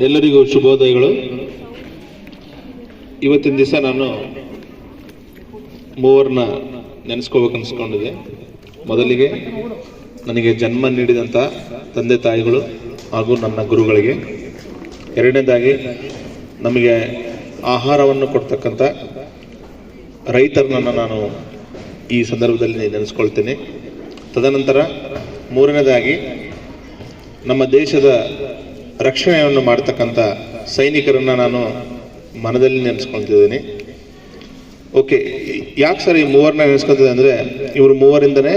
ಎಲ್ಲರಿಗೂ ಶುಭೋದಯಗಳು. ಇವತ್ತಿನ ದಿವಸ ನಾನು ಮೂವರನ್ನ ನೆನೆಸ್ಕೋಬೇಕು ಮೊದಲಿಗೆ ನನಗೆ ಜನ್ಮ ನೀಡಿದಂಥ ತಂದೆ ತಾಯಿಗಳು ಹಾಗೂ ನನ್ನ ಗುರುಗಳಿಗೆ. ಎರಡನೇದಾಗಿ ನಮಗೆ ಆಹಾರವನ್ನು ಕೊಡ್ತಕ್ಕಂಥ ರೈತರನ್ನ ನಾನು ಈ ಸಂದರ್ಭದಲ್ಲಿ ನೆನೆಸ್ಕೊಳ್ತೇನೆ. ತದನಂತರ ಮೂರನೇದಾಗಿ ನಮ್ಮ ದೇಶದ ರಕ್ಷಣೆಯನ್ನು ಮಾಡ್ತಕ್ಕಂಥ ಸೈನಿಕರನ್ನು ನಾನು ಮನದಲ್ಲಿ ನೆನೆಸ್ಕೊಳ್ತಿದ್ದೀನಿ. ಓಕೆ, ಯಾಕೆ ಸರ್ ಈ ಮೂವರನ್ನ ನೆನೆಸ್ಕೊಳ್ತಿದ್ದೆ ಅಂದರೆ ಇವರು ಮೂವರಿಂದನೇ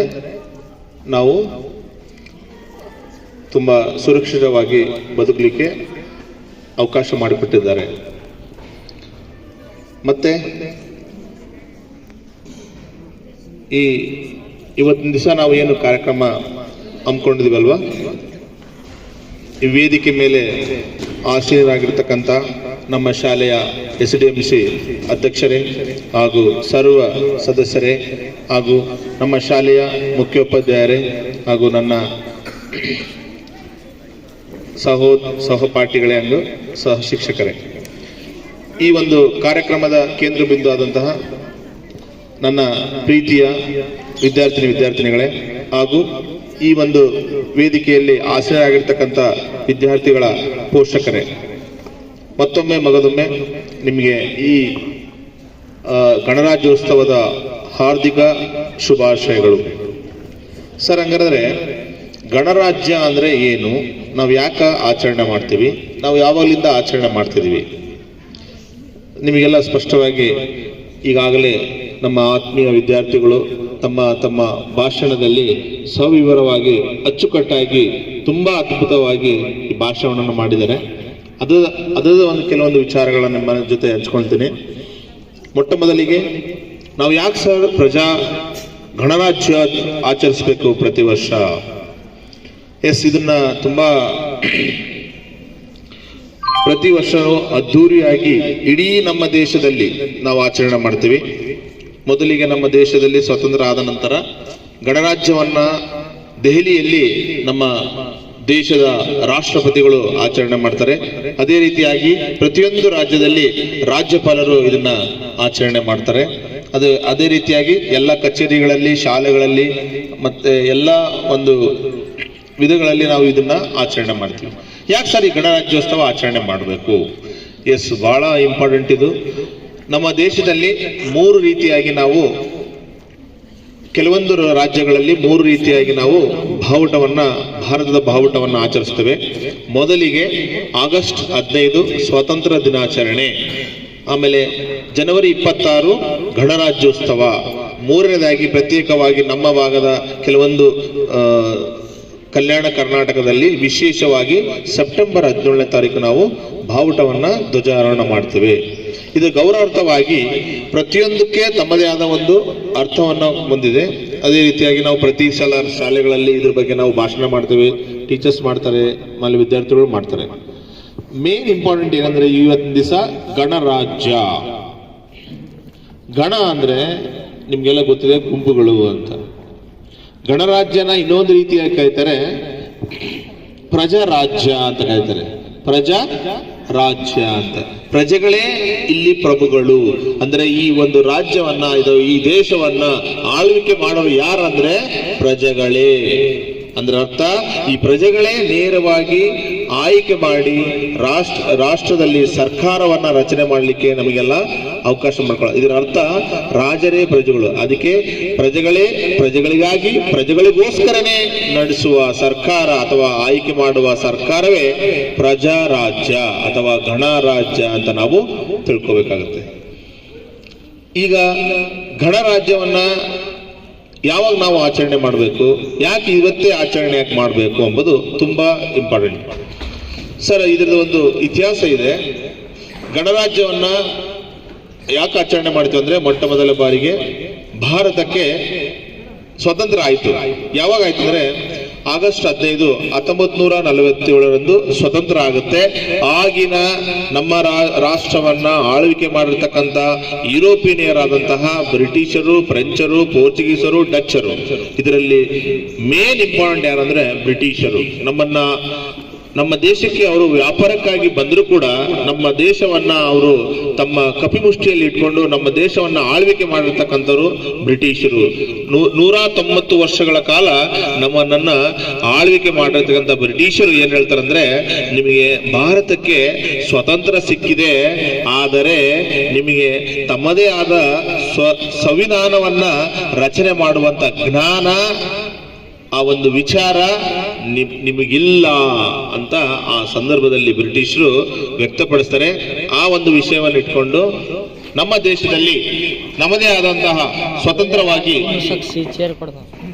ನಾವು ತುಂಬ ಸುರಕ್ಷಿತವಾಗಿ ಬದುಕಲಿಕ್ಕೆ ಅವಕಾಶ ಮಾಡಿಕೊಟ್ಟಿದ್ದಾರೆ. ಮತ್ತೆ ಈ ಇವತ್ತಿನ ದಿವಸ ನಾವು ಏನು ಕಾರ್ಯಕ್ರಮ ಹಮ್ಮಿಕೊಂಡಿದ್ದೀವಲ್ವಾ ಈ ವೇದಿಕೆ ಮೇಲೆ ಆಸೀನರಾಗಿರ್ತಕ್ಕಂಥ ನಮ್ಮ ಶಾಲೆಯ ಎಸ್ ಡಿ ಎಂ ಸಿ ಅಧ್ಯಕ್ಷರೇ ಹಾಗೂ ಸರ್ವ ಸದಸ್ಯರೇ ಹಾಗೂ ನಮ್ಮ ಶಾಲೆಯ ಮುಖ್ಯೋಪಾಧ್ಯಾಯರೇ ಹಾಗೂ ನನ್ನ ಸಹೋ, ಸಹಪಾಠಿಗಳೇ ಹಾಗೂ ಸಹ ಶಿಕ್ಷಕರೇ ಈ ಒಂದು ಕಾರ್ಯಕ್ರಮದ ಕೇಂದ್ರ ಬಿಂದು ಆದಂತಹ ನನ್ನ ಪ್ರೀತಿಯ ವಿದ್ಯಾರ್ಥಿನಿ, ವಿದ್ಯಾರ್ಥಿನಿಗಳೇ ಹಾಗೂ ಈ ಒಂದು ವೇದಿಕೆಯಲ್ಲಿ ಆಸರೆಯಾಗಿರ್ತಕ್ಕಂಥ ವಿದ್ಯಾರ್ಥಿಗಳ ಪೋಷಕರೇ, ಮತ್ತೊಮ್ಮೆ ಮಗದೊಮ್ಮೆ ನಿಮಗೆ ಈ ಗಣರಾಜ್ಯೋತ್ಸವದ ಹಾರ್ದಿಕ ಶುಭಾಶಯಗಳು. ಸರ್, ಹಂಗಾದ್ರೆ ಗಣರಾಜ್ಯ ಅಂದ್ರೆ ಏನು? ನಾವು ಯಾಕೆ ಆಚರಣೆ ಮಾಡ್ತೀವಿ? ನಾವು ಯಾವಾಗಲಿಂದ ಆಚರಣೆ ಮಾಡ್ತಿದ್ದೀವಿ ನಿಮಗೆಲ್ಲ ಸ್ಪಷ್ಟವಾಗಿ ಈಗಾಗಲೇ ನಮ್ಮ ಆತ್ಮೀಯ ವಿದ್ಯಾರ್ಥಿಗಳು ತಮ್ಮ ತಮ್ಮ ಭಾಷಣದಲ್ಲಿ ಸವಿವರವಾಗಿ, ಅಚ್ಚುಕಟ್ಟಾಗಿ, ತುಂಬ ಅದ್ಭುತವಾಗಿ ಈ ಭಾಷಣವನ್ನು ಮಾಡಿದ್ದಾರೆ. ಅದರ ಅದರ ಒಂದು ಕೆಲವೊಂದು ವಿಚಾರಗಳನ್ನು ನಿಮ್ಮ ಜೊತೆ ಹಂಚ್ಕೊಳ್ತೀನಿ. ಮೊಟ್ಟ ಮೊದಲಿಗೆ ನಾವು ಯಾಕೆ ಸರ್ ಪ್ರಜಾ ಗಣರಾಜ್ಯ ಆಚರಿಸಬೇಕು ಪ್ರತಿ ವರ್ಷ? ಎಸ್, ಇದನ್ನ ತುಂಬ ಪ್ರತಿ ವರ್ಷವೂ ಅದ್ಧೂರಿಯಾಗಿ ಇಡೀ ನಮ್ಮ ದೇಶದಲ್ಲಿ ನಾವು ಆಚರಣೆ ಮಾಡ್ತೀವಿ. ಮೊದಲಿಗೆ ನಮ್ಮ ದೇಶದಲ್ಲಿ ಸ್ವತಂತ್ರ ಆದ ನಂತರ ಗಣರಾಜ್ಯವನ್ನ ದೆಹಲಿಯಲ್ಲಿ ನಮ್ಮ ದೇಶದ ರಾಷ್ಟ್ರಪತಿಗಳು ಆಚರಣೆ ಮಾಡ್ತಾರೆ. ಅದೇ ರೀತಿಯಾಗಿ ಪ್ರತಿಯೊಂದು ರಾಜ್ಯದಲ್ಲಿ ರಾಜ್ಯಪಾಲರು ಇದನ್ನ ಆಚರಣೆ ಮಾಡ್ತಾರೆ. ಅದು ಅದೇ ರೀತಿಯಾಗಿ ಎಲ್ಲ ಕಚೇರಿಗಳಲ್ಲಿ, ಶಾಲೆಗಳಲ್ಲಿ ಮತ್ತೆ ಎಲ್ಲ ಒಂದು ವಿಧಗಳಲ್ಲಿ ನಾವು ಇದನ್ನ ಆಚರಣೆ ಮಾಡ್ತೀವಿ. ಯಾಕೆ ಸರ್ ಈ ಗಣರಾಜ್ಯೋತ್ಸವ ಆಚರಣೆ ಮಾಡಬೇಕು? ಎಸ್ ಬಹಳ ಇಂಪಾರ್ಟೆಂಟ್ ಇದು. ನಮ್ಮ ದೇಶದಲ್ಲಿ ಮೂರು ರೀತಿಯಾಗಿ ನಾವು ಕೆಲವೊಂದು ರಾಜ್ಯಗಳಲ್ಲಿ ಮೂರು ರೀತಿಯಾಗಿ ನಾವು ಬಾವುಟವನ್ನು, ಭಾರತದ ಬಾವುಟವನ್ನು ಆಚರಿಸ್ತೇವೆ ಮೊದಲಿಗೆ ಆಗಸ್ಟ್ ಹದಿನೈದು ಸ್ವಾತಂತ್ರ್ಯ ದಿನಾಚರಣೆ. ಆಮೇಲೆ ಜನವರಿ ಇಪ್ಪತ್ತಾರು ಗಣರಾಜ್ಯೋತ್ಸವ. ಮೂರನೇದಾಗಿ ಪ್ರತ್ಯೇಕವಾಗಿ ನಮ್ಮ ಭಾಗದ ಕೆಲವೊಂದು ಕಲ್ಯಾಣ ಕರ್ನಾಟಕದಲ್ಲಿ ವಿಶೇಷವಾಗಿ ಸೆಪ್ಟೆಂಬರ್ ಹದಿನೇಳನೇ ತಾರೀಕು ನಾವು ಬಾವುಟವನ್ನು ಧ್ವಜಾರೋಹಣ ಮಾಡ್ತೇವೆ. ಇದು ಗೌರವಾರ್ಥವಾಗಿ ಪ್ರತಿಯೊಂದಕ್ಕೆ ತಮ್ಮದೇ ಆದ ಒಂದು ಅರ್ಥವನ್ನು ಹೊಂದಿದೆ. ಅದೇ ರೀತಿಯಾಗಿ ನಾವು ಪ್ರತಿ ಸಲ ಶಾಲೆಗಳಲ್ಲಿ ಇದ್ರ ಬಗ್ಗೆ ನಾವು ಭಾಷಣ ಮಾಡ್ತೇವೆ. ಟೀಚರ್ಸ್ ಮಾಡ್ತಾರೆ, ಆಮೇಲೆ ವಿದ್ಯಾರ್ಥಿಗಳು ಮಾಡ್ತಾರೆ. ಮೇನ್ ಇಂಪಾರ್ಟೆಂಟ್ ಏನಂದ್ರೆ ಇವತ್ತಿನ ದಿವಸ ಗಣರಾಜ್ಯ. ಗಣ ಅಂದ್ರೆ ನಿಮ್ಗೆಲ್ಲ ಗೊತ್ತಿದೆ ಗುಂಪುಗಳು ಅಂತ. ಗಣರಾಜ್ಯನ ಇನ್ನೊಂದು ರೀತಿಯಾಗಿ ಕರೀತಾರೆ ಪ್ರಜಾರಾಜ್ಯ ಅಂತ ಕರೀತಾರೆ. ಪ್ರಜಾ ರಾಜ್ಯ ಅಂತ. ಪ್ರಜೆಗಳೇ ಇಲ್ಲಿ ಪ್ರಭುಗಳು. ಅಂದ್ರೆ ಈ ಒಂದು ರಾಜ್ಯವನ್ನ, ಇದು ಈ ದೇಶವನ್ನ ಆಳ್ವಿಕೆ ಮಾಡೋರು ಯಾರಂದ್ರೆ ಪ್ರಜೆಗಳೇ. ಅಂದ್ರೆ ಅರ್ಥ, ಈ ಪ್ರಜೆಗಳೇ ನೇರವಾಗಿ ಆಯ್ಕೆ ಮಾಡಿ ರಾಷ್ಟ್ರ, ರಾಷ್ಟ್ರದಲ್ಲಿ ಸರ್ಕಾರವನ್ನ ರಚನೆ ಮಾಡಲಿಕ್ಕೆ ನಮಗೆಲ್ಲ ಅವಕಾಶ ಮಾಡ್ಕೊಳ್ಳ ಇದರ ಅರ್ಥ, ರಾಜರೇ ಪ್ರಜೆಗಳು. ಅದಕ್ಕೆ ಪ್ರಜೆಗಳೇ ಪ್ರಜೆಗಳಿಗಾಗಿ ಪ್ರಜೆಗಳಿಗೋಸ್ಕರನೇ ನಡೆಸುವ ಸರ್ಕಾರ ಅಥವಾ ಆಯ್ಕೆ ಮಾಡುವ ಸರ್ಕಾರವೇ ಪ್ರಜಾರಾಜ್ಯ ಅಥವಾ ಗಣರಾಜ್ಯ ಅಂತ ನಾವು ತಿಳ್ಕೊಬೇಕಾಗುತ್ತೆ. ಈಗ ಗಣರಾಜ್ಯವನ್ನ ಯಾವಾಗ ನಾವು ಆಚರಣೆ ಮಾಡಬೇಕು, ಯಾಕೆ ಇವತ್ತೇ ಆಚರಣೆ ಯಾಕೆ ಮಾಡಬೇಕು ಎಂಬುದು ತುಂಬಾ ಇಂಪಾರ್ಟೆಂಟ್ ಸರ್, ಇದರದ್ದು ಒಂದು ಇತಿಹಾಸ ಇದೆ. ಗಣರಾಜ್ಯವನ್ನ ಯಾಕೆ ಆಚರಣೆ ಮಾಡ್ತೀವಿ ಅಂದ್ರೆ ಮೊಟ್ಟ ಮೊದಲ ಬಾರಿಗೆ ಭಾರತಕ್ಕೆ ಸ್ವತಂತ್ರ ಆಯಿತು. ಯಾವಾಗ ಆಯ್ತು ಅಂದ್ರೆ ಆಗಸ್ಟ್ ಹದಿನೈದು ಹತ್ತೊಂಬತ್ ನೂರ ನಲವತ್ತೇಳರಂದು ಸ್ವತಂತ್ರ ಆಗುತ್ತೆ. ಆಗಿನ ನಮ್ಮ ರಾಷ್ಟ್ರವನ್ನ ಆಳ್ವಿಕೆ ಮಾಡಿರ್ತಕ್ಕಂಥ ಯುರೋಪಿಯನಿಯರಾದಂತಹ ಬ್ರಿಟಿಷರು, ಫ್ರೆಂಚರು, ಪೋರ್ಚುಗೀಸರು, ಡಚ್ಚರು. ಇದರಲ್ಲಿ ಮೇನ್ ಇಂಪಾರ್ಟೆಂಟ್ ಯಾರಂದ್ರೆ ಬ್ರಿಟಿಷರು. ನಮ್ಮನ್ನ ನಮ್ಮ ದೇಶಕ್ಕೆ ಅವರು ವ್ಯಾಪಾರಕ್ಕಾಗಿ ಬಂದರೂ ಕೂಡ ನಮ್ಮ ದೇಶವನ್ನ ಅವರು ತಮ್ಮ ಕಪಿಮುಷ್ಟಿಯಲ್ಲಿ ಇಟ್ಕೊಂಡು ನಮ್ಮ ದೇಶವನ್ನ ಆಳ್ವಿಕೆ ಮಾಡಿರ್ತಕ್ಕಂಥವ್ರು ಬ್ರಿಟಿಷರು. ನೂರ ತೊಂಬತ್ತು ವರ್ಷಗಳ ಕಾಲ ನಮ್ಮನ್ನ ಆಳ್ವಿಕೆ ಮಾಡಿರ್ತಕ್ಕಂಥ ಬ್ರಿಟಿಷರು ಏನ್ ಹೇಳ್ತಾರಂದ್ರೆ, ನಿಮಗೆ ಭಾರತಕ್ಕೆ ಸ್ವತಂತ್ರ ಸಿಕ್ಕಿದೆ, ಆದರೆ ನಿಮಗೆ ತಮ್ಮದೇ ಆದ ಸ್ವ, ಸಂವಿಧಾನವನ್ನ ರಚನೆ ಮಾಡುವಂತ ಜ್ಞಾನ, ಆ ಒಂದು ವಿಚಾರ ನಿಮ್- ನಿಮಗಿಲ್ಲ ಅಂತ ಆ ಸಂದರ್ಭದಲ್ಲಿ ಬ್ರಿಟಿಷರು ವ್ಯಕ್ತಪಡಿಸ್ತಾರೆ. ಆ ಒಂದು ವಿಷಯವನ್ನು ಇಟ್ಕೊಂಡು ನಮ್ಮ ದೇಶದಲ್ಲಿ ನಮ್ಮದೇ ಆದಂತಹ ಸ್ವತಂತ್ರವಾಗಿ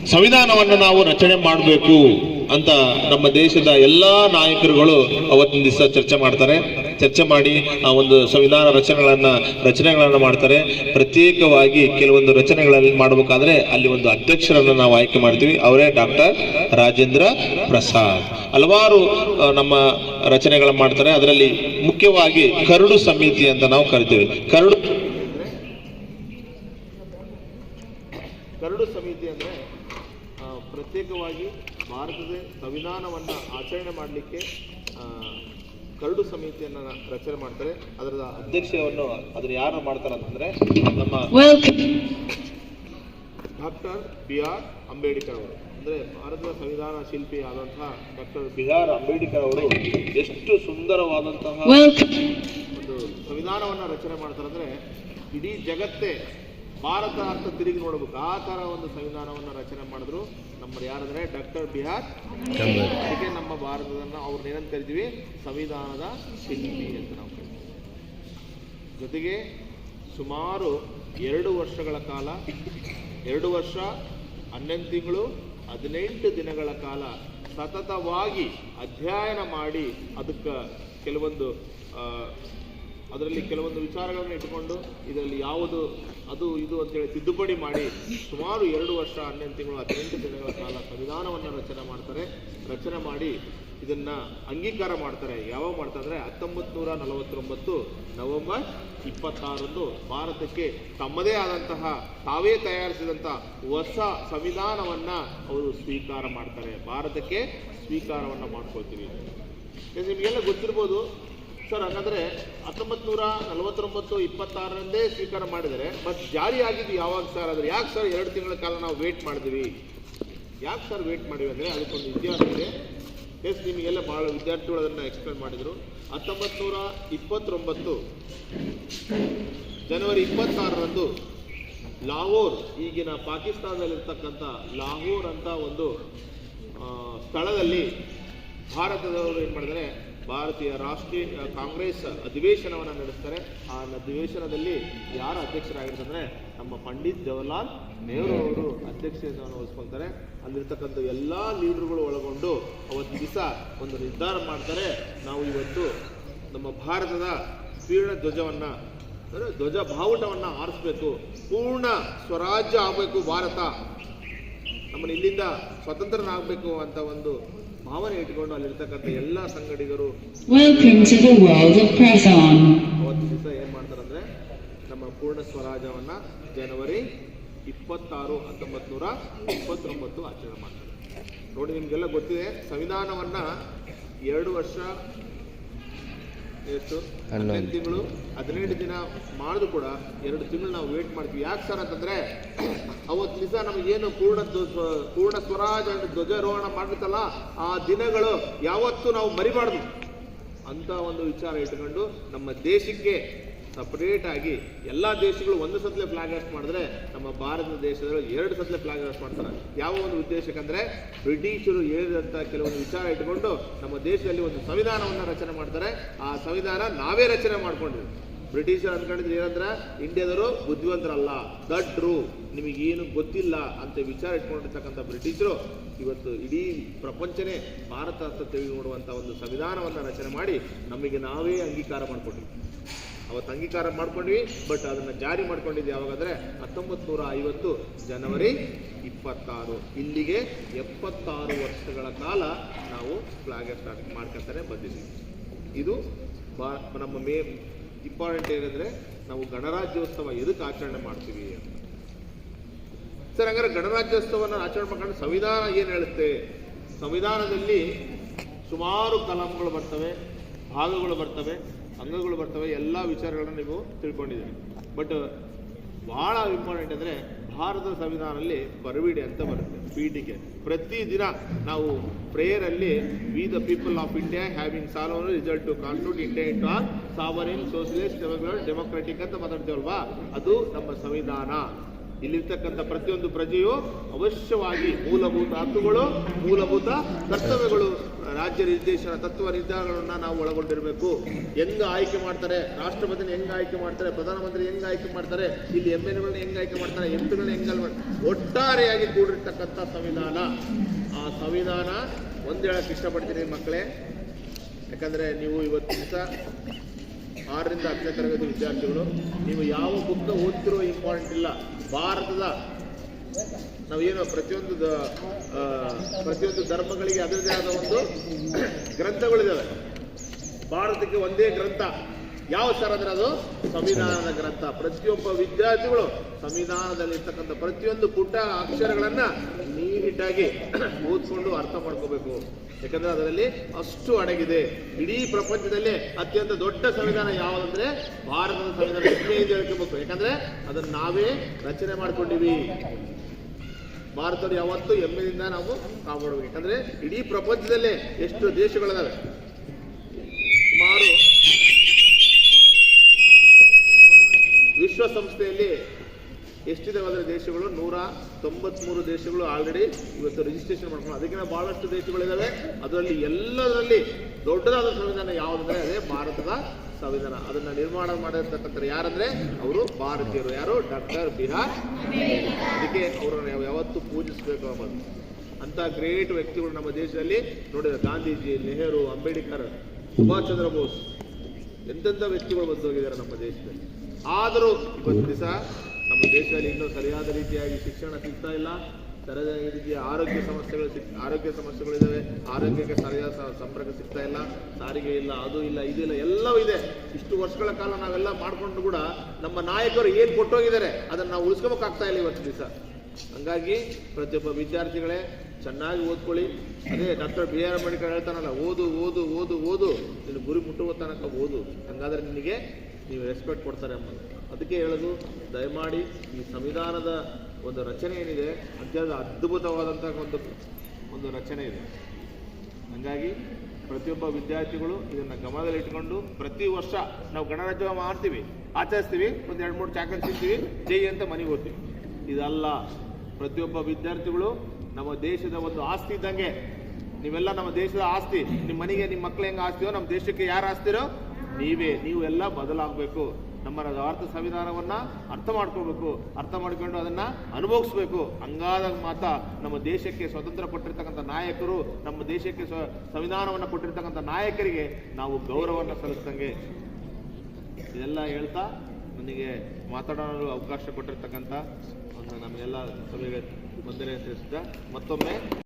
ಸಂವಿಧಾನವನ್ನು ನಾವು ರಚನೆ ಮಾಡಬೇಕು. ಅಂತ ನಮ್ಮ ದೇಶದ ಎಲ್ಲಾ ನಾಯಕರುಗಳು ಅವತ್ತಿನ ದಿವಸ ಚರ್ಚೆ ಮಾಡ್ತಾರೆ. ಚರ್ಚೆ ಮಾಡಿ ಆ ಒಂದು ಸಂವಿಧಾನ ರಚನೆಗಳನ್ನ ರಚನೆಗಳನ್ನ ಮಾಡ್ತಾರೆ. ಪ್ರತ್ಯೇಕವಾಗಿ ಕೆಲವೊಂದು ರಚನೆಗಳಲ್ಲಿ ಮಾಡಬೇಕಾದ್ರೆ ಅಲ್ಲಿ ಒಂದು ಅಧ್ಯಕ್ಷರನ್ನ ನಾವು ಆಯ್ಕೆ ಮಾಡ್ತೀವಿ. ಅವರೇ ಡಾಕ್ಟರ್ ರಾಜೇಂದ್ರ ಪ್ರಸಾದ್. ಹಲವಾರು ನಮ್ಮ ರಚನೆಗಳನ್ನ ಮಾಡ್ತಾರೆ. ಅದರಲ್ಲಿ ಮುಖ್ಯವಾಗಿ ಕರಡು ಸಮಿತಿ ಅಂತ ನಾವು ಕರಿತೀವಿ. ಕರಡು ಕರಡು ಸಮಿತಿ ಅಂದ್ರೆ ಪ್ರತ್ಯೇಕವಾಗಿ ಭಾರತದ ಸಂವಿಧಾನವನ್ನು ಆಚರಣೆ ಮಾಡಲಿಕ್ಕೆ ಕರಡು ಸಮಿತಿಯನ್ನು ರಚನೆ ಮಾಡ್ತಾರೆ. ಅದರ ಅಧ್ಯಕ್ಷವನ್ನು ಅದನ್ನ ಯಾರು ಮಾಡ್ತಾರೆ ಅಂತಂದ್ರೆ ನಮ್ಮ ಡಾಕ್ಟರ್ ಬಿ ಆರ್ ಅಂಬೇಡ್ಕರ್ ಅವರು. ಅಂದ್ರೆ ಭಾರತದ ಸಂವಿಧಾನ ಶಿಲ್ಪಿ ಆದಂತಹ ಡಾಕ್ಟರ್ ಬಿ ಆರ್ ಅಂಬೇಡ್ಕರ್ ಅವರು ಎಷ್ಟು ಸುಂದರವಾದಂತಹ ಒಂದು ಸಂವಿಧಾನವನ್ನು ರಚನೆ ಮಾಡ್ತಾರೆ ಅಂದರೆ ಇಡೀ ಜಗತ್ತೇ ಭಾರತ ಅಂತ ತಿರುಗಿ ನೋಡಬೇಕು. ಆ ಥರ ಒಂದು ಸಂವಿಧಾನವನ್ನು ರಚನೆ ಮಾಡಿದ್ರು. ನಮ್ಮ ಯಾರಂದ್ರೆ ಡಾಕ್ಟರ್ ಬಿಹಾರ್ ಅದಕ್ಕೆ ನಮ್ಮ ಭಾರತದನ್ನ ಅವ್ರನ್ನ ಏನಂತ ಕರಿತೀವಿ ಸಂವಿಧಾನದ ಶಿಲ್ಪಿ ಅಂತ ನಾವು ಕರಿತೀವಿ. ಜೊತೆಗೆ ಸುಮಾರು ಎರಡು ವರ್ಷಗಳ ಕಾಲ ಎರಡು ವರ್ಷ ಹನ್ನೊಂದು ತಿಂಗಳು ಹದಿನೆಂಟು ದಿನಗಳ ಕಾಲ ಸತತವಾಗಿ ಅಧ್ಯಯನ ಮಾಡಿ ಅದಕ್ಕೆ ಕೆಲವೊಂದು ಅದರಲ್ಲಿ ಕೆಲವೊಂದು ವಿಚಾರಗಳನ್ನು ಇಟ್ಟುಕೊಂಡು ಇದರಲ್ಲಿ ಯಾವುದು ಅದು ಇದು ಅಂತೇಳಿ ತಿದ್ದುಪಡಿ ಮಾಡಿ ಸುಮಾರು ಎರಡು ವರ್ಷ, ಹನ್ನೊಂದು ತಿಂಗಳು, ಹದಿನೆಂಟು ದಿನಗಳ ಕಾಲ ಸಂವಿಧಾನವನ್ನು ರಚನೆ ಮಾಡ್ತಾರೆ. ರಚನೆ ಮಾಡಿ ಇದನ್ನ ಅಂಗೀಕಾರ ಮಾಡ್ತಾರೆ. ಯಾವಾಗ ಮಾಡ್ತಾರೆ ಅಂದ್ರೆ ಹತ್ತೊಂಬತ್ತು ನೂರ ನಲವತ್ತೊಂಬತ್ತು ನವೆಂಬರ್ ಇಪ್ಪತ್ತಾರರಂದು ಭಾರತಕ್ಕೆ ತಮ್ಮದೇ ಆದಂತಹ ತಾವೇ ತಯಾರಿಸಿದಂತಹ ಹೊಸ ಸಂವಿಧಾನವನ್ನ ಅವರು ಸ್ವೀಕಾರ ಮಾಡ್ತಾರೆ. ಭಾರತಕ್ಕೆ ಸ್ವೀಕಾರವನ್ನ ಮಾಡ್ಕೊಳ್ತೀವಿ. ನಿಮಗೆಲ್ಲ ಗೊತ್ತಿರ್ಬೋದು ಸರ್, ಹಾಗಾದ್ರೆ ಹತ್ತೊಂಬತ್ತು ನೂರ ನಲವತ್ತೊಂಬತ್ತು ಇಪ್ಪತ್ತಾರರಂದೇ ಸ್ವೀಕಾರ ಮಾಡಿದರೆ ಬಟ್ ಜಾರಿ ಆಗಿದ್ದು ಯಾವಾಗ ಸರ್? ಆದ್ರೆ ಯಾಕೆ ಸರ್ ಎರಡು ತಿಂಗಳ ಕಾಲ ನಾವು ವೇಟ್ ಮಾಡಿದ್ವಿ? ಯಾಕೆ ಸರ್ ವೇಟ್ ಮಾಡಿವಿ ಅಂದರೆ ಅದಕ್ಕೊಂದು ಇತಿಹಾಸ ಇದೆ. ಎಸ್ ನಿಮಗೆಲ್ಲ ಭಾಳ ವಿದ್ಯಾರ್ಥಿಗಳು ಅದನ್ನು ಎಕ್ಸ್ಪ್ಲೇನ್ ಮಾಡಿದರು. ಹತ್ತೊಂಬತ್ತು ನೂರ ಇಪ್ಪತ್ತೊಂಬತ್ತು ಜನವರಿ ಇಪ್ಪತ್ತಾರರಂದು ಲಾಹೋರ್, ಈಗಿನ ಪಾಕಿಸ್ತಾನದಲ್ಲಿರ್ತಕ್ಕಂಥ ಲಾಹೋರ್ ಅಂತ ಒಂದು ಸ್ಥಳದಲ್ಲಿ ಭಾರತದವರು ಏನು ಮಾಡಿದರೆ ಭಾರತೀಯ ರಾಷ್ಟ್ರೀಯ ಕಾಂಗ್ರೆಸ್ ಅಧಿವೇಶನವನ್ನು ನಡೆಸ್ತಾರೆ. ಆ ಅಧಿವೇಶನದಲ್ಲಿ ಯಾರು ಅಧ್ಯಕ್ಷರಾಗಿರ್ತಾರೆ? ನಮ್ಮ ಪಂಡಿತ್ ಜವಹರ್ಲಾಲ್ ನೆಹರು ಅವರು ಅಧ್ಯಕ್ಷತೆಯನ್ನು ವಹಿಸ್ಕೊಳ್ತಾರೆ. ಅಲ್ಲಿರ್ತಕ್ಕಂಥ ಎಲ್ಲ ಲೀಡರ್ಗಳು ಒಳಗೊಂಡು ಅವತ್ತು ದಿವಸ ಒಂದು ನಿರ್ಧಾರ ಮಾಡ್ತಾರೆ. ನಾವು ಇವತ್ತು ನಮ್ಮ ಭಾರತದ ಪೀರ್ಣ ಧ್ವಜವನ್ನ, ಅಂದರೆ ಧ್ವಜ ಬಾವುಟವನ್ನ ಆರಿಸ್ಬೇಕು. ಪೂರ್ಣ ಸ್ವರಾಜ್ಯ ಆಗಬೇಕು ಭಾರತ. ನಮ್ಮನ್ನು ಇಲ್ಲಿಂದ ಸ್ವತಂತ್ರನಾಗಬೇಕು ಅಂತ ಒಂದು ಭಾವನೆ ಇಟ್ಕೊಂಡು ಅಲ್ಲಿರ್ತಕ್ಕಂಥ ಎಲ್ಲ ಸಂಗಡಿಗರು Welcome to the world of Press On. ಅವತ್ತು ದಿವಸ ಏನು ಮಾಡ್ತಾರಂದ್ರೆ ನಮ್ಮ ಪೂರ್ಣ ಸ್ವರಾಜವನ್ನ ಜನವರಿ ಇಪ್ಪತ್ತಾರು ಹತ್ತೊಂಬತ್ತು ನೂರ ಇಪ್ಪತ್ತೊಂಬತ್ತು ಆಚರಣೆ ಮಾಡ್ತಾರೆ ನೋಡಿ ನಿಮಗೆಲ್ಲ ಗೊತ್ತಿದೆ ಸಂವಿಧಾನವನ್ನ ಎರಡು ವರ್ಷ ಎಷ್ಟು ಹನ್ನೊಂದು. ತಿಂಗಳು ಹದಿನೆಂಟು ದಿನ ಮಾಡಿದ್ರು ಕೂಡ ಎರಡು ತಿಂಗಳು ನಾವು ವೇಟ್ ಮಾಡ್ತೀವಿ. ಯಾಕೆ ಸರ್ ಅಂತಂದ್ರೆ ಅವತ್ತು ದಿವಸ ನಮಗೇನು ಪೂರ್ಣ ಪೂರ್ಣ ಸ್ವರಾಜ್ ಅಂಡ್ ಧ್ವಜಾರೋಹಣ ಮಾಡಿರ್ತಲ್ಲ ಆ ದಿನಗಳು ಯಾವತ್ತೂ ನಾವು ಮರಿಬಾರ್ದು ಅಂತ ಒಂದು ವಿಚಾರ ಇಟ್ಕೊಂಡು ನಮ್ಮ ದೇಶಕ್ಕೆ ಸಪರೇಟ್ ಆಗಿ ಎಲ್ಲ ದೇಶಗಳು ಒಂದು ಸತ್ಲೆ ಫ್ಲಾಗ್ ಹಾಸ್ಟ್ ಮಾಡಿದ್ರೆ ನಮ್ಮ ಭಾರತ ದೇಶದಲ್ಲಿ ಎರಡು ಸತ್ಲೆ ಫ್ಲಾಗ್ ಹಾಸ್ಟ್ ಮಾಡ್ತಾರೆ. ಯಾವ ಒಂದು ಉದ್ದೇಶಕ್ಕಂದ್ರೆ ಬ್ರಿಟಿಷರು ಹೇಳಿದಂತ ಕೆಲವೊಂದು ವಿಚಾರ ಇಟ್ಕೊಂಡು ನಮ್ಮ ದೇಶದಲ್ಲಿ ಒಂದು ಸಂವಿಧಾನವನ್ನು ರಚನೆ ಮಾಡ್ತಾರೆ. ಆ ಸಂವಿಧಾನ ನಾವೇ ರಚನೆ ಮಾಡ್ಕೊಂಡ್ವಿ. ಬ್ರಿಟಿಷರು ಅನ್ಕೊಂಡಿದ್ರು ಏನಂದ್ರೆ ಇಂಡಿಯಾದವರು ಬುದ್ಧಿವಂತರಲ್ಲ. ದಡ್ರು ನಿಮಗೇನು ಗೊತ್ತಿಲ್ಲ ಅಂತ ವಿಚಾರ ಇಟ್ಕೊಂಡಿರ್ತಕ್ಕಂಥ ಬ್ರಿಟಿಷರು ಇವತ್ತು ಇಡೀ ಪ್ರಪಂಚನೇ ಭಾರತ ಅಂತ ತಿಳಿದು ನೋಡುವಂಥ ಒಂದು ಸಂವಿಧಾನವನ್ನು ರಚನೆ ಮಾಡಿ ನಮಗೆ ನಾವೇ ಅಂಗೀಕಾರ ಮಾಡಿಕೊಂಡ್ವಿ ಅವತ್ತು ಅಂಗೀಕಾರ ಮಾಡ್ಕೊಂಡ್ವಿ ಬಟ್ ಅದನ್ನ ಜಾರಿ ಮಾಡ್ಕೊಂಡಿದ್ದು ಯಾವಾಗಂದ್ರೆ ಹತ್ತೊಂಬತ್ತು ನೂರ ಐವತ್ತು ಜನವರಿ ಇಪ್ಪತ್ತಾರು. ಇಲ್ಲಿಗೆ ಎಪ್ಪತ್ತಾರು ವರ್ಷಗಳ ಕಾಲ ನಾವು ಫ್ಲಾಗ್ ಸ್ಟಾರ್ಟ್ ಮಾಡ್ಕೊತಾನೆ ಬಂದಿದ್ದೀವಿ ಇದು ಬಾ, ನಮ್ಮ ಮೇ ಇಂಪಾರ್ಟೆಂಟ್ ಏನಂದ್ರೆ ನಾವು ಗಣರಾಜ್ಯೋತ್ಸವ ಎದಕ್ಕೆ ಆಚರಣೆ ಮಾಡ್ತೀವಿ ಅಂತ. ಸರ್, ಹಂಗಾರೆ ಗಣರಾಜ್ಯೋತ್ಸವನ ಆಚರಣೆ ಮಾಡ್ಕೊಂಡು ಸಂವಿಧಾನ ಏನು ಹೇಳುತ್ತೆ? ಸಂವಿಧಾನದಲ್ಲಿ ಸುಮಾರು ಕಲಂಗಳು ಬರ್ತವೆ, ಭಾಗಗಳು ಬರ್ತವೆ. ಅಂಗಗಳು ಬರ್ತವೆ, ಎಲ್ಲ ವಿಚಾರಗಳನ್ನು ನೀವು ತಿಳ್ಕೊಂಡಿದ್ದೀರಿ. ಬಟ್ ಬಹಳ ಇಂಪಾರ್ಟೆಂಟ್ ಅಂದರೆ ಭಾರತದ ಸಂವಿಧಾನದಲ್ಲಿ ಬರವಿಡಿ ಅಂತ ಬರುತ್ತೆ, ಪೀಠಿಕೆ. ಪ್ರತಿ ದಿನ ನಾವು ಪ್ರೇಯರಲ್ಲಿ we the people of India having solemnly resolved to constitute India into a sovereign socialist democratic ಅಂತ ಮಾತಾಡ್ತೀವಲ್ವಾ ಅದು ನಮ್ಮ ಸಂವಿಧಾನ. ಇಲ್ಲಿರ್ತಕ್ಕಂಥ ಪ್ರತಿಯೊಂದು ಪ್ರಜೆಯು ಅವಶ್ಯವಾಗಿ ಮೂಲಭೂತ ಹಕ್ಕುಗಳು, ಮೂಲಭೂತ ಕರ್ತವ್ಯಗಳು ರಾಜ್ಯ ನಿರ್ದೇಶನ ತತ್ವ ನಿರ್ಧಾರಗಳನ್ನ ನಾವು ಒಳಗೊಂಡಿರಬೇಕು. ಹೆಂಗ ಆಯ್ಕೆ ಮಾಡ್ತಾರೆ, ರಾಷ್ಟ್ರಪತಿನ ಹೆಂಗ್ ಆಯ್ಕೆ ಮಾಡ್ತಾರೆ, ಪ್ರಧಾನಮಂತ್ರಿ ಹೆಂಗ್ ಆಯ್ಕೆ ಮಾಡ್ತಾರೆ, ಇಲ್ಲಿ ಎಂ ಎಲ್ ಎಗಳನ್ನ ಹೆಂಗ್ ಆಯ್ಕೆ ಮಾಡ್ತಾರೆ ಎಂಪಿಗಳನ್ನ ಹೆಂಗೆ ಒಟ್ಟಾರೆಯಾಗಿ ಕೂಡಿರ್ತಕ್ಕಂಥ ಸಂವಿಧಾನ. ಆ ಸಂವಿಧಾನ ಒಂದು ಹೇಳಕ್ ಇಷ್ಟಪಡ್ತೀನಿ ಮಕ್ಕಳೇ. ಯಾಕಂದ್ರೆ ನೀವು ಇವತ್ತು ದಿವಸ ಆರರಿಂದ ಹತ್ತನೇ ತರಗತಿ ವಿದ್ಯಾರ್ಥಿಗಳು, ನೀವು ಯಾವ ಬುಕ್ ಓದ್ತಿರೋ ಇಂಪಾರ್ಟೆಂಟ್ ಇಲ್ಲ. ಭಾರತದ ನಾವೇನು ಪ್ರತಿಯೊಂದು ಪ್ರತಿಯೊಂದು ಧರ್ಮಗಳಿಗೆ ಅದರದೇ ಆದ ಒಂದು ಗ್ರಂಥಗಳಿದ್ದಾವೆ ಭಾರತಕ್ಕೆ ಒಂದೇ ಗ್ರಂಥ. ಯಾವ ಸರ್ ಅಂದ್ರೆ ಅದು? ಸಂವಿಧಾನದ ಗ್ರಂಥ. ಪ್ರತಿಯೊಬ್ಬ ವಿದ್ಯಾರ್ಥಿಗಳು ಸಂವಿಧಾನದಲ್ಲಿ ಇರ್ತಕ್ಕಂಥ ಪ್ರತಿಯೊಂದು ಪುಟ ಅಕ್ಷರಗಳನ್ನ ನೀಟಾಗಿ ಓದ್ಕೊಂಡು ಅರ್ಥ ಮಾಡ್ಕೋಬೇಕು. ಯಾಕಂದ್ರೆ ಅದರಲ್ಲಿ ಅಷ್ಟು ಅಡಗಿದೆ. ಇಡೀ ಪ್ರಪಂಚದಲ್ಲೇ ಅತ್ಯಂತ ದೊಡ್ಡ ಸಂವಿಧಾನ ಯಾವುದಂದ್ರೆ? ಭಾರತದ ಸಂವಿಧಾನ. ಇದೆ ಹೇಳ್ಕೋಬೇಕು ಯಾಕಂದ್ರೆ ಅದನ್ನ ನಾವೇ ರಚನೆ ಮಾಡ್ಕೊಂಡಿವಿ. ಭಾರತದ ಯಾವತ್ತೂ ಹೆಮ್ಮೆಯಿಂದ ನಾವು ಕಾಪಾಡಬೇಕು. ಯಾಕಂದ್ರೆ ಇಡೀ ಪ್ರಪಂಚದಲ್ಲೇ ಎಷ್ಟು ದೇಶಗಳಿದಾವೆ. ಸುಮಾರು ವಿಶ್ವಸಂಸ್ಥೆಯಲ್ಲಿ ಎಷ್ಟಿದಾವೆ ದೇಶಗಳು? ನೂರ ತೊಂಬತ್ಮೂರು ದೇಶಗಳು ಆಲ್ರೆಡಿ ಇವತ್ತು ರಿಜಿಸ್ಟ್ರೇಷನ್ ಮಾಡ್ಕೊಂಡು ಅದಕ್ಕಿಂತ ಬಹಳಷ್ಟು ದೇಶಗಳಿದ್ದಾವೆ ಅದರಲ್ಲಿ ಎಲ್ಲದರಲ್ಲಿ ದೊಡ್ಡದಾದ ಸಂವಿಧಾನ ಯಾವುದಂದ್ರೆ ಅದೇ ಭಾರತದ ಸಂವಿಧಾನ. ಅದನ್ನ ನಿರ್ಮಾಣ ಮಾಡಿರ್ತಕ್ಕಂಥ ಯಾರಂದ್ರೆ? ಅವರು ಭಾರತೀಯರು. ಯಾರು? ಡಾಕ್ಟರ್ ಬಿಹಾರ್ ಅದಕ್ಕೆ ಅವರನ್ನು ಯಾವತ್ತೂ ಪೂಜಿಸಬೇಕು ಅನ್ನೋದು. ಅಂತ ಗ್ರೇಟ್ ವ್ಯಕ್ತಿಗಳು ನಮ್ಮ ದೇಶದಲ್ಲಿ. ನೋಡಿದ ಗಾಂಧೀಜಿ, ನೆಹರು, ಅಂಬೇಡ್ಕರ್, ಸುಭಾಷ್ ಚಂದ್ರ ಬೋಸ್ ಎಂತೆಂಥ ವ್ಯಕ್ತಿಗಳು ಬಂದು ಹೋಗಿದ್ದಾರೆ ನಮ್ಮ ದೇಶದಲ್ಲಿ. ಆದರೂ ಇವತ್ತು ದಿವಸ ನಮ್ಮ ದೇಶದಲ್ಲಿ ಇನ್ನೂ ಸರಿಯಾದ ರೀತಿಯಾಗಿ ಶಿಕ್ಷಣ ಸಿಗ್ತಾ ಇಲ್ಲ. ಸರಿಯಾದ ರೀತಿಯ ಆರೋಗ್ಯ ಸಮಸ್ಯೆಗಳು ಸಿಕ್ ಆರೋಗ್ಯ ಸಮಸ್ಯೆಗಳಿದ್ದಾವೆ ಆರೋಗ್ಯಕ್ಕೆ ಸರಿಯಾದ ಸಂಪರ್ಕ ಸಿಗ್ತಾ ಇಲ್ಲ. ಸಾರಿಗೆ ಇಲ್ಲ, ಅದು ಇಲ್ಲ ಇದಿಲ್ಲ ಎಲ್ಲವೂ ಇದೆ. ಇಷ್ಟು ವರ್ಷಗಳ ಕಾಲ ನಾವೆಲ್ಲ ಮಾಡಿಕೊಂಡು ಕೂಡ ನಮ್ಮ ನಾಯಕರು ಏನು ಕೊಟ್ಟೋಗಿದ್ದಾರೆ, ಅದನ್ನು ನಾವು ಉಳಿಸ್ಕೋಬೇಕಾಗ್ತಾ ಇಲ್ಲ ಇವತ್ತು ದಿವಸ. ಹಂಗಾಗಿ ಪ್ರತಿಯೊಬ್ಬ ವಿದ್ಯಾರ್ಥಿಗಳೇ ಚೆನ್ನಾಗಿ ಓದ್ಕೊಳ್ಳಿ. ಅದೇ ಡಾಕ್ಟರ್ ಬಿ ಆರ್ ಅಂಬೇಡ್ಕರ್ ಹೇಳ್ತಾನಲ್ಲ, ಓದು ಓದು ಓದು ಓದು. ನೀನು ಗುರಿ ಮುಟ್ಟುವ ತನಕ ಓದು. ಹಂಗಾದ್ರೆ ನಿನಗೆ ನೀವು ರೆಸ್ಪೆಕ್ಟ್ ಕೊಡ್ತಾರೆ ಅನ್ನೋದು ಅದಕ್ಕೆ ಹೇಳೋದು, ದಯಮಾಡಿ ಈ ಸಂವಿಧಾನದ ಒಂದು ರಚನೆ ಏನಿದೆ, ಅತ್ಯಂತ ಅದ್ಭುತವಾದಂಥ ಒಂದು ಒಂದು ರಚನೆ ಇದೆ. ಹಂಗಾಗಿ ಪ್ರತಿಯೊಬ್ಬ ವಿದ್ಯಾರ್ಥಿಗಳು ಇದನ್ನ ಗಮನದಲ್ಲಿಟ್ಕೊಂಡು ಪ್ರತಿ ವರ್ಷ ನಾವು ಗಣರಾಜ್ಯ ಮಾಡ್ತೀವಿ, ಆಚರಿಸ್ತೀವಿ, ಒಂದು ಎರಡು ಮೂರು ಚಾಕಲ್ ತಿಂತೀವಿ, ಜೈ ಅಂತ ಮನೆಗೆ ಹೋಗ್ತೀವಿ. ಇದಲ್ಲ, ಪ್ರತಿಯೊಬ್ಬ ವಿದ್ಯಾರ್ಥಿಗಳು ನಮ್ಮ ದೇಶದ ಒಂದು ಆಸ್ತಿ ಇದ್ದಂಗೆ. ನೀವೆಲ್ಲ ನಮ್ಮ ದೇಶದ ಆಸ್ತಿ ನಿಮ್ಮ ಮನೆಗೆ ನಿಮ್ಮ ಮಕ್ಳು ಹೆಂಗೆ ಆಸ್ತಿಯೋ ನಮ್ಮ ದೇಶಕ್ಕೆ ಯಾರು ಆಸ್ತಿರೋ, ನೀವೇ, ನೀವು ಎಲ್ಲ ಬದಲಾಗಬೇಕು. ನಮ್ಮ ಭಾರತ ಸಂವಿಧಾನವನ್ನು ಅರ್ಥ ಮಾಡ್ಕೋಬೇಕು, ಅರ್ಥ ಮಾಡ್ಕೊಂಡು ಅದನ್ನು ಅನುಭವಿಸ್ಬೇಕು. ಹಂಗಾದಾಗ ಮಾತ್ರ ನಮ್ಮ ದೇಶಕ್ಕೆ ಸ್ವತಂತ್ರ ಕೊಟ್ಟಿರ್ತಕ್ಕಂಥ ನಾಯಕರು, ನಮ್ಮ ದೇಶಕ್ಕೆ ಸ್ವ, ಸಂವಿಧಾನವನ್ನು ಕೊಟ್ಟಿರ್ತಕ್ಕಂಥ ನಾಯಕರಿಗೆ ನಾವು ಗೌರವವನ್ನು ಸಲ್ಲಿಸ್ದಂಗೆ. ಇದೆಲ್ಲ ಹೇಳ್ತಾ ನನಗೆ ಮಾತಾಡಲು ಅವಕಾಶ ಕೊಟ್ಟಿರ್ತಕ್ಕಂಥ ಒಂದು ನಮಗೆಲ್ಲ ಸಭೆಗೆ ಬಂದರೆ ತಿಳಿಸಿದ ಮತ್ತೊಮ್ಮೆ